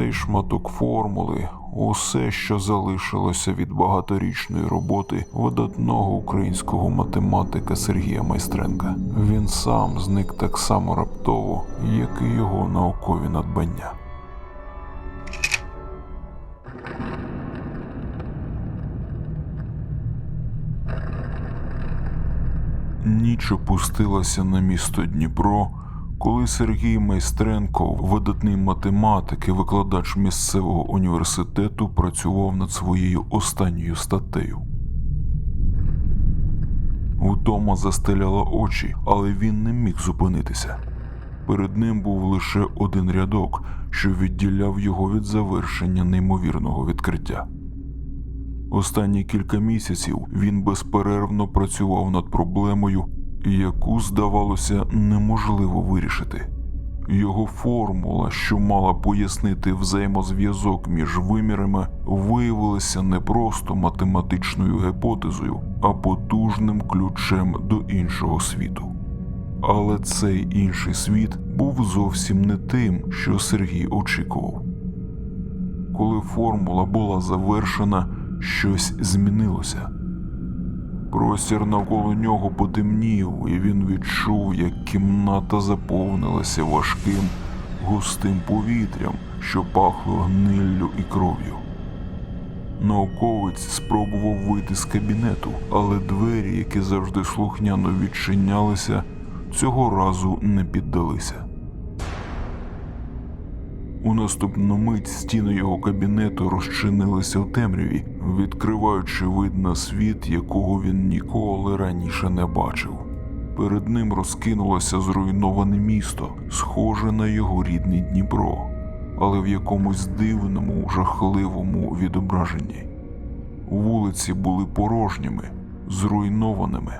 Цей шматок формули усе, що залишилося від багаторічної роботи видатного українського математика Сергія Майстренка. Він сам зник так само раптово, як і його наукові надбання. Ніч опустилася на місто Дніпро, коли Сергій Майстренко, видатний математик і викладач місцевого університету, працював над своєю останньою статтею. Утома застеляла очі, але він не міг зупинитися. Перед ним був лише один рядок, що відділяв його від завершення неймовірного відкриття. Останні кілька місяців він безперервно працював над проблемою, яку, здавалося, неможливо вирішити. Його формула, що мала пояснити взаємозв'язок між вимірами, виявилася не просто математичною гіпотезою, а потужним ключем до іншого світу. Але цей інший світ був зовсім не тим, що Сергій очікував. Коли формула була завершена, щось змінилося. Простір навколо нього потемнів, і він відчув, як кімната заповнилася важким, густим повітрям, що пахло гниллю і кров'ю. Науковець спробував вийти з кабінету, але двері, які завжди слухняно відчинялися, цього разу не піддалися. У наступну мить стіни його кабінету розчинилися в темряві, відкриваючи вид на світ, якого він ніколи раніше не бачив. Перед ним розкинулося зруйноване місто, схоже на його рідний Дніпро, але в якомусь дивному, жахливому відображенні. Вулиці були порожніми, зруйнованими,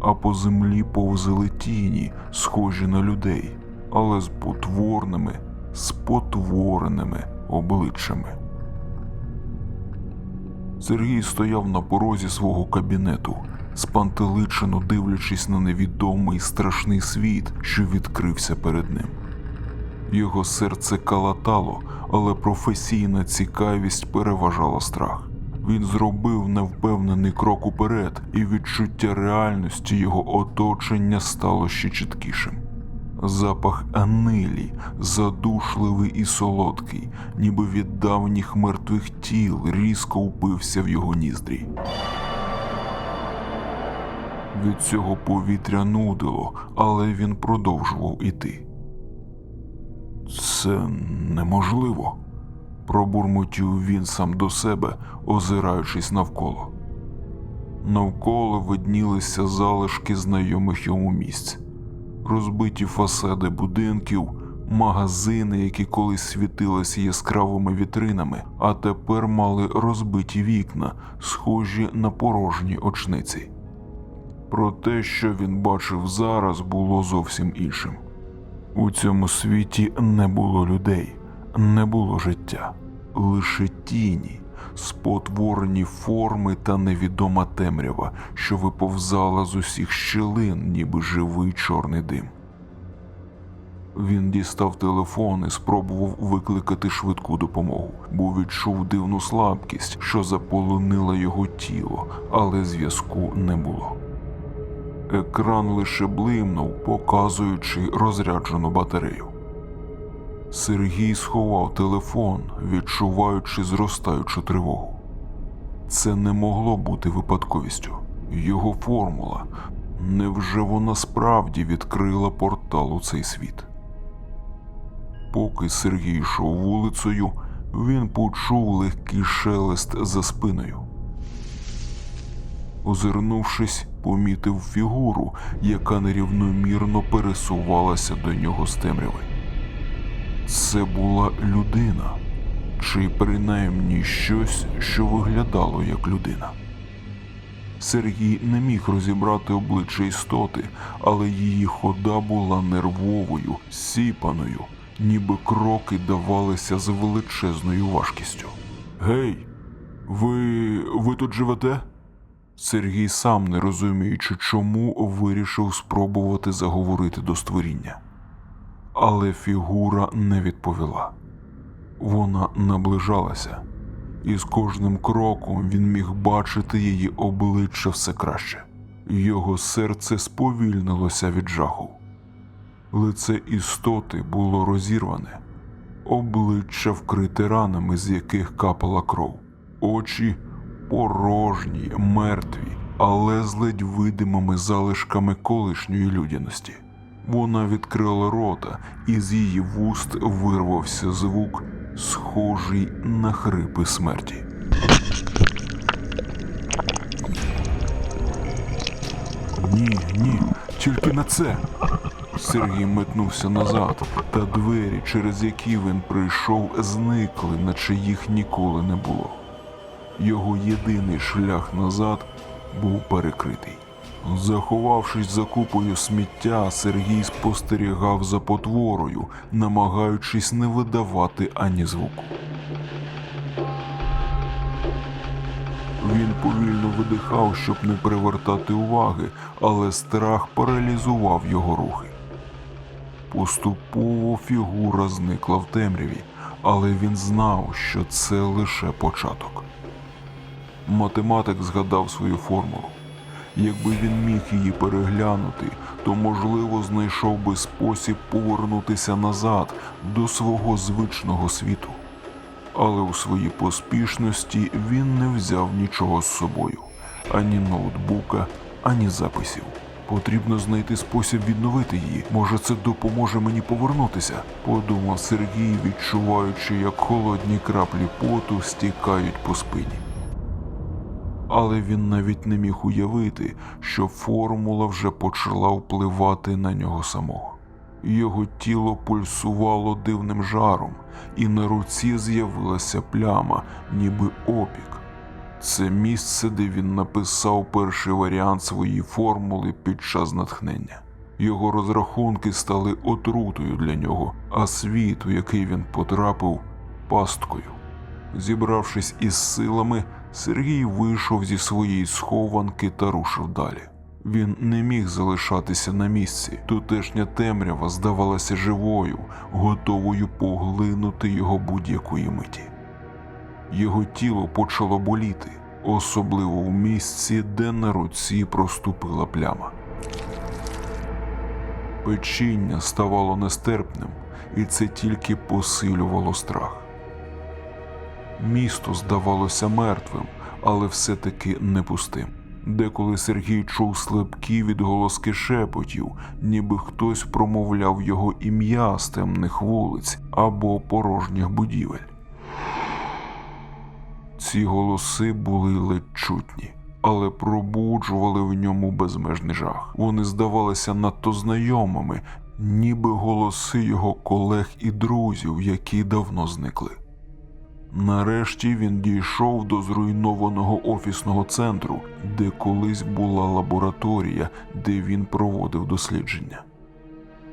а по землі повзали тіні, схожі на людей, але з потворними, спотвореними обличчями. Сергій стояв на порозі свого кабінету, спантеличено дивлячись на невідомий страшний світ, що відкрився перед ним. Його серце калатало, але професійна цікавість переважала страх. Він зробив невпевнений крок уперед, і відчуття реальності його оточення стало ще чіткішим. Запах анилі, задушливий і солодкий, ніби від давніх мертвих тіл, різко упився в його ніздрі. Від цього повітря нудило, але він продовжував іти. Це неможливо, пробурмотів він сам до себе, озираючись навколо. Навколо виднілися залишки знайомих йому місць, розбиті фасади будинків, магазини, які колись світилися яскравими вітринами, а тепер мали розбиті вікна, схожі на порожні очниці. Про те, що він бачив зараз, було зовсім іншим. У цьому світі не було людей, не було життя, лише тіні, спотворені форми та невідома темрява, що виповзала з усіх щілин, ніби живий чорний дим. Він дістав телефон і спробував викликати швидку допомогу, бо відчув дивну слабкість, що заполонила його тіло, але зв'язку не було. Екран лише блимнув, показуючи розряджену батарею. Сергій сховав телефон, відчуваючи зростаючу тривогу. Це не могло бути випадковістю. Його формула. Невже вона справді відкрила портал у цей світ? Поки Сергій йшов вулицею, він почув легкий шелест за спиною. Озирнувшись, помітив фігуру, яка нерівномірно пересувалася до нього з темряви. Це була людина, чи принаймні щось, що виглядало як людина. Сергій не міг розібрати обличчя істоти, але її хода була нервовою, сіпаною, ніби кроки давалися з величезною важкістю. Гей, ви. ви тут живете? Сергій, сам не розуміючи, чому вирішив спробувати заговорити до створіння. Але фігура не відповіла. Вона наближалася, і з кожним кроком він міг бачити її обличчя все краще. Його серце сповільнилося від жаху. Лице істоти було розірване, обличчя вкрите ранами, з яких капала кров, очі порожні, мертві, але з ледь видимими залишками колишньої людяності. Вона відкрила рота, і з її вуст вирвався звук, схожий на хрипи смерті. Ні, ні, тільки на це. Сергій метнувся назад, та двері, через які він прийшов, зникли, наче їх ніколи не було. Його єдиний шлях назад був перекритий. Заховавшись за купою сміття, Сергій спостерігав за потворою, намагаючись не видавати ані звуку. Він повільно видихав, щоб не привертати уваги, але страх паралізував його рухи. Поступово фігура зникла в темряві, але він знав, що це лише початок. Математик згадав свою формулу. Якби він міг її переглянути, то можливо знайшов би спосіб повернутися назад до свого звичного світу. Але у своїй поспішності він не взяв нічого з собою: ані ноутбука, ані записів. Потрібно знайти спосіб відновити її. Може, це допоможе мені повернутися, подумав Сергій, відчуваючи, як холодні краплі поту стікають по спині. Але він навіть не міг уявити, що формула вже почала впливати на нього самого. Його тіло пульсувало дивним жаром, і на руці з'явилася пляма, ніби опік. Це місце, де він написав перший варіант своєї формули під час натхнення. Його розрахунки стали отрутою для нього, а світ, у який він потрапив, пасткою. Зібравшись із силами, Сергій вийшов зі своєї схованки та рушив далі. Він не міг залишатися на місці. Тутешня темрява здавалася живою, готовою поглинути його будь-якої миті. Його тіло почало боліти, особливо в місці, де на руці проступила пляма. Печіння ставало нестерпним, і це тільки посилювало страх. Місто здавалося мертвим, але все-таки не пустим. Деколи Сергій чув слабкі відголоски шепотів, ніби хтось промовляв його ім'я з темних вулиць або порожніх будівель. Ці голоси були ледь чутні, але пробуджували в ньому безмежний жах. Вони здавалися надто знайомими, ніби голоси його колег і друзів, які давно зникли. Нарешті він дійшов до зруйнованого офісного центру, де колись була лабораторія, де він проводив дослідження.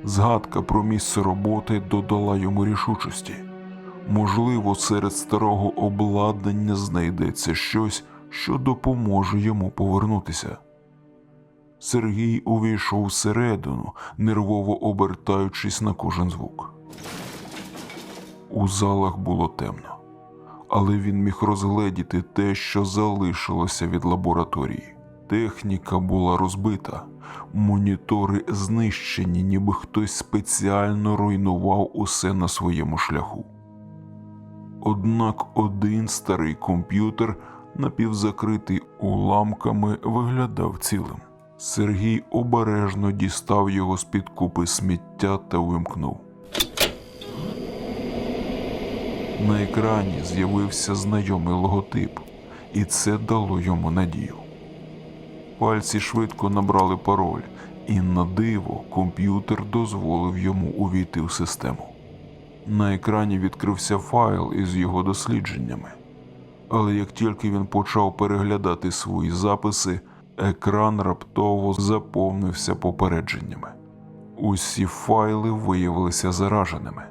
Згадка про місце роботи додала йому рішучості. Можливо, серед старого обладнання знайдеться щось, що допоможе йому повернутися. Сергій увійшов всередину, нервово обертаючись на кожен звук. У залах було темно, але він міг розгледіти те, що залишилося від лабораторії. Техніка була розбита, монітори знищені, ніби хтось спеціально руйнував усе на своєму шляху. Однак один старий комп'ютер, напівзакритий уламками, виглядав цілим. Сергій обережно дістав його з-під купи сміття та вимкнув. На екрані з'явився знайомий логотип, і це дало йому надію. Пальці швидко набрали пароль, і на диво комп'ютер дозволив йому увійти в систему. На екрані відкрився файл із його дослідженнями. Але як тільки він почав переглядати свої записи, екран раптово заповнився попередженнями. Усі файли виявилися зараженими.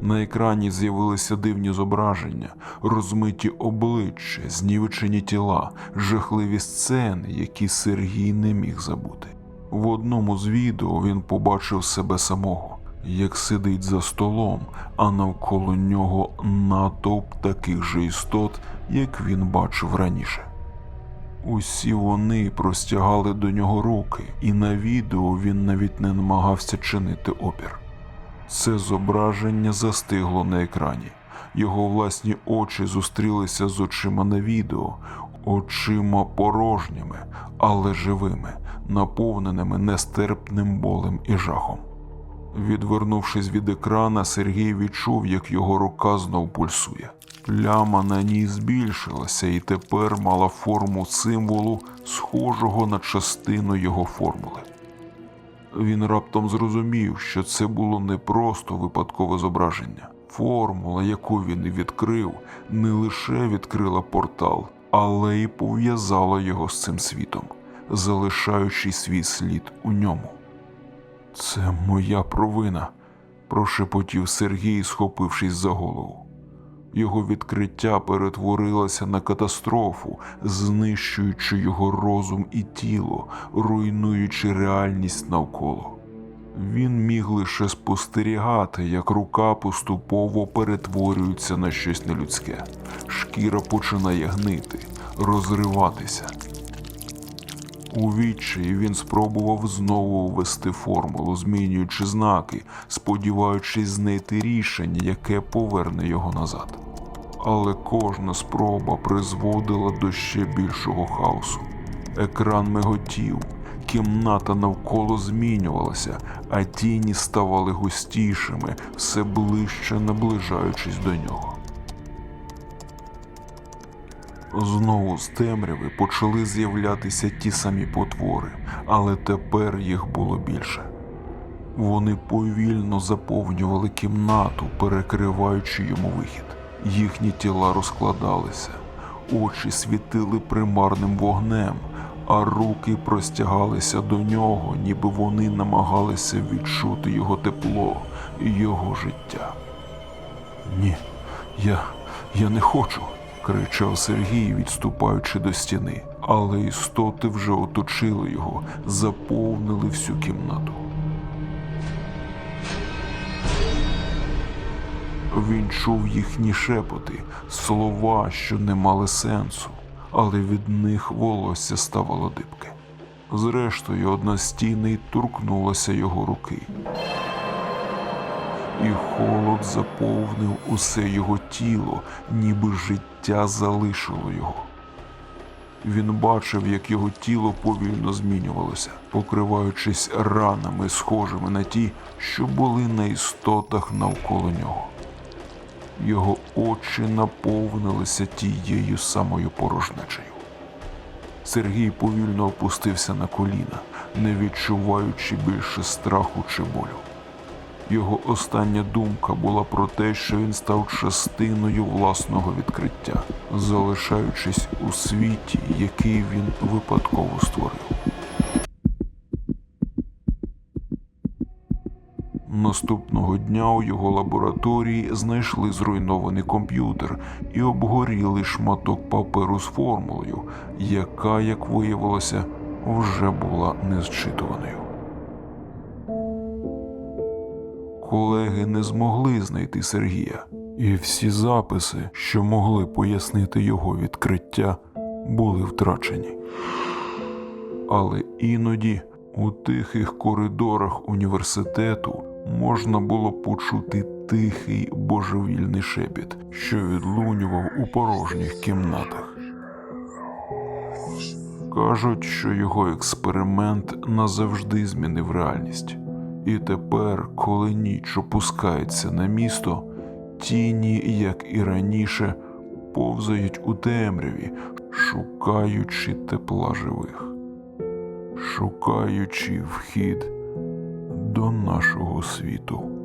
На екрані з'явилися дивні зображення, розмиті обличчя, знівечені тіла, жахливі сцени, які Сергій не міг забути. В одному з відео він побачив себе самого. як сидить за столом, а навколо нього натовп таких же істот, як він бачив раніше. Усі вони простягали до нього руки, і на відео він навіть не намагався чинити опір. Це зображення застигло на екрані. Його власні очі зустрілися з очима на відео, очима порожніми, але живими, наповненими нестерпним болем і жахом. Відвернувшись від екрана, Сергій відчув, як його рука знов пульсує. Пляма на ній збільшилася і тепер мала форму символу, схожого на частину його формули. Він раптом зрозумів, що це було не просто випадкове зображення. Формула, яку він відкрив, не лише відкрила портал, але й пов'язала його з цим світом, залишаючи свій слід у ньому. Це моя провина, прошепотів Сергій, схопившись за голову. Його відкриття перетворилося на катастрофу, знищуючи його розум і тіло, руйнуючи реальність навколо. Він міг лише спостерігати, як рука поступово перетворюється на щось нелюдське. Шкіра починає гнити, розриватися. У відчаї він спробував знову ввести формулу, змінюючи знаки, сподіваючись знайти рішення, яке поверне його назад. Але кожна спроба призводила до ще більшого хаосу. Екран миготів, кімната навколо змінювалася, а тіні ставали густішими, все ближче наближаючись до нього. Знову з темряви почали з'являтися ті самі потвори, але тепер їх було більше. Вони повільно заповнювали кімнату, перекриваючи йому вихід. Їхні тіла розкладалися, очі світили примарним вогнем, а руки простягалися до нього, ніби вони намагалися відчути його тепло його життя. Ні, я, я не хочу, кричав Сергій, відступаючи до стіни, але істоти вже оточили його, заповнили всю кімнату. Він чув їхні шепоти, слова, що не мали сенсу, але від них волосся ставало дибке. Зрештою, одна тіней торкнулася його руки і холод заповнив усе його тіло, ніби життя залишило його. Він бачив, як його тіло повільно змінювалося, покриваючись ранами, схожими на ті, що були на істотах навколо нього. Його очі наповнилися тією самою порожнечею. Сергій повільно опустився на коліна, не відчуваючи більше страху чи болю. Його остання думка була про те, що він став частиною власного відкриття, залишаючись у світі, який він випадково створив. Наступного дня у його лабораторії знайшли зруйнований комп'ютер і обгорілий шматок паперу з формулою, яка, як виявилося, вже була незчитуваною. Колеги не змогли знайти Сергія, і всі записи, що могли пояснити його відкриття, були втрачені. Але іноді у тихих коридорах університету можна було почути тихий божевільний шепіт, що відлунював у порожніх кімнатах. Кажуть, що його експеримент назавжди змінив реальність. І тепер, коли ніч опускається на місто, тіні, як і раніше, повзають у темряві, шукаючи тепла живих, шукаючи вхід до нашого світу.